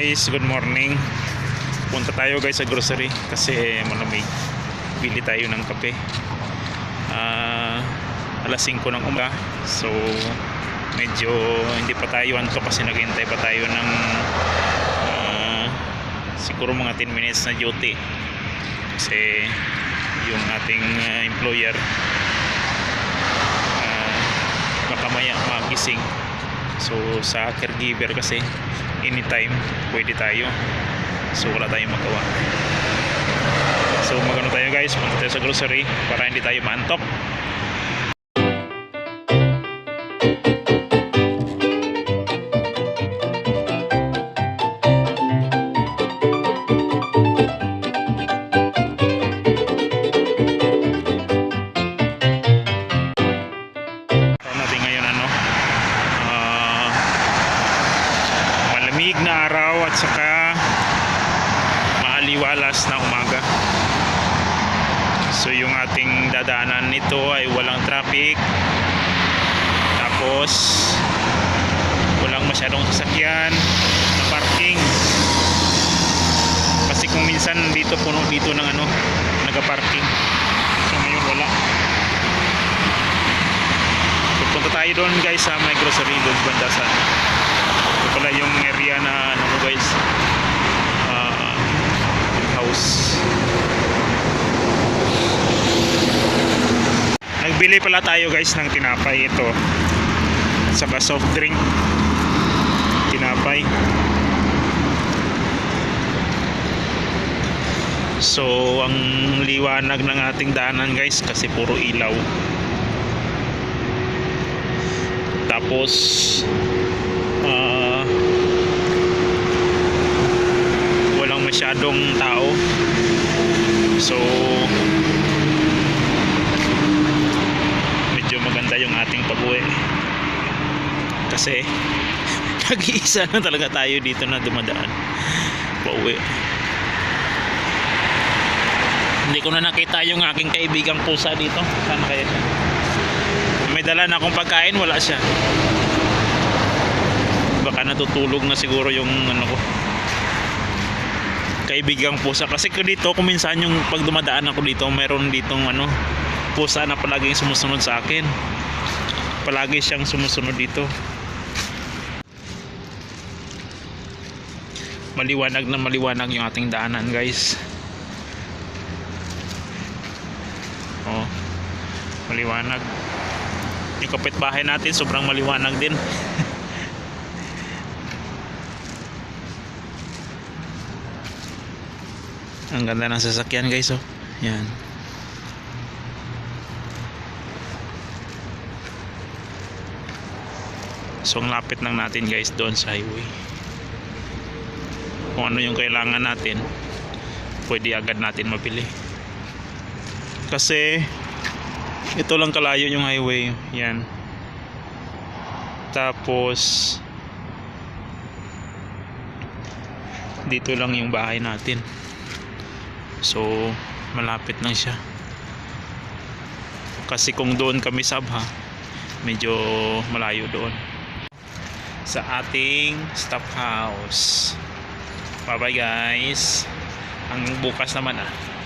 guys, good morning. Punta tayo guys sa grocery kasi malamig. Bili tayo ng kape. Ah, alas 5 ng umaga. So medyo hindi pa tayo anto kasi naghintay pa tayo ng ah, siguro mga 10 minutes na duty. Kasi yung ating ah, employer ah, baka maya magising So sa caregiver kasi anytime pwede tayo. So wala tayong magawa. So magano tayo guys, punta tayo sa grocery para hindi tayo maantok. At saka maaliwalas na umaga. So yung ating dadaanan nito ay walang traffic. Tapos walang masyadong sasakyan na parking. Kasi kung minsan dito puno dito ng ano, nagaparking. So ngayon wala. Punta tayo doon guys sa may grocery doon banda sa pala yung area na ano guys. Ah, house. Nagbili pala tayo guys ng tinapay. Ito. Saka soft drink. Tinapay. So ang liwanag ng ating daanan guys kasi puro ilaw. Tapos ah, walang masyadong tao. So medyo maganda yung ating pag-uwi. Kasi nag-iisa na talaga tayo dito na dumadaan. Pauwi. Hindi ko na nakita yung aking kaibigang pusa dito. Sana kaya siya. May dala na akong pagkain wala siya. Baka natutulog na siguro yung ano ko kaibigang pusa kasi ko dito kung minsan yung pag dumadaan ako dito meron ditong ano pusa na palaging sumusunod sa akin. Palagi siyang sumusunod dito. Maliwanag na maliwanag yung ating daanan guys. Oh maliwanag. Yung kapitbahay natin sobrang maliwanag din ang ganda ng sasakyan guys oh. Yan. So ang lapit lang natin guys doon sa highway. Kung ano yung kailangan natin pwede agad natin mabili. Kasi ito lang kalayo yung highway. Yan. Tapos dito lang yung bahay natin so malapit lang siya. Kasi kung doon kami sabha medyo malayo doon. Sa ating staff house. Bye bye guys. Ang bukas naman ah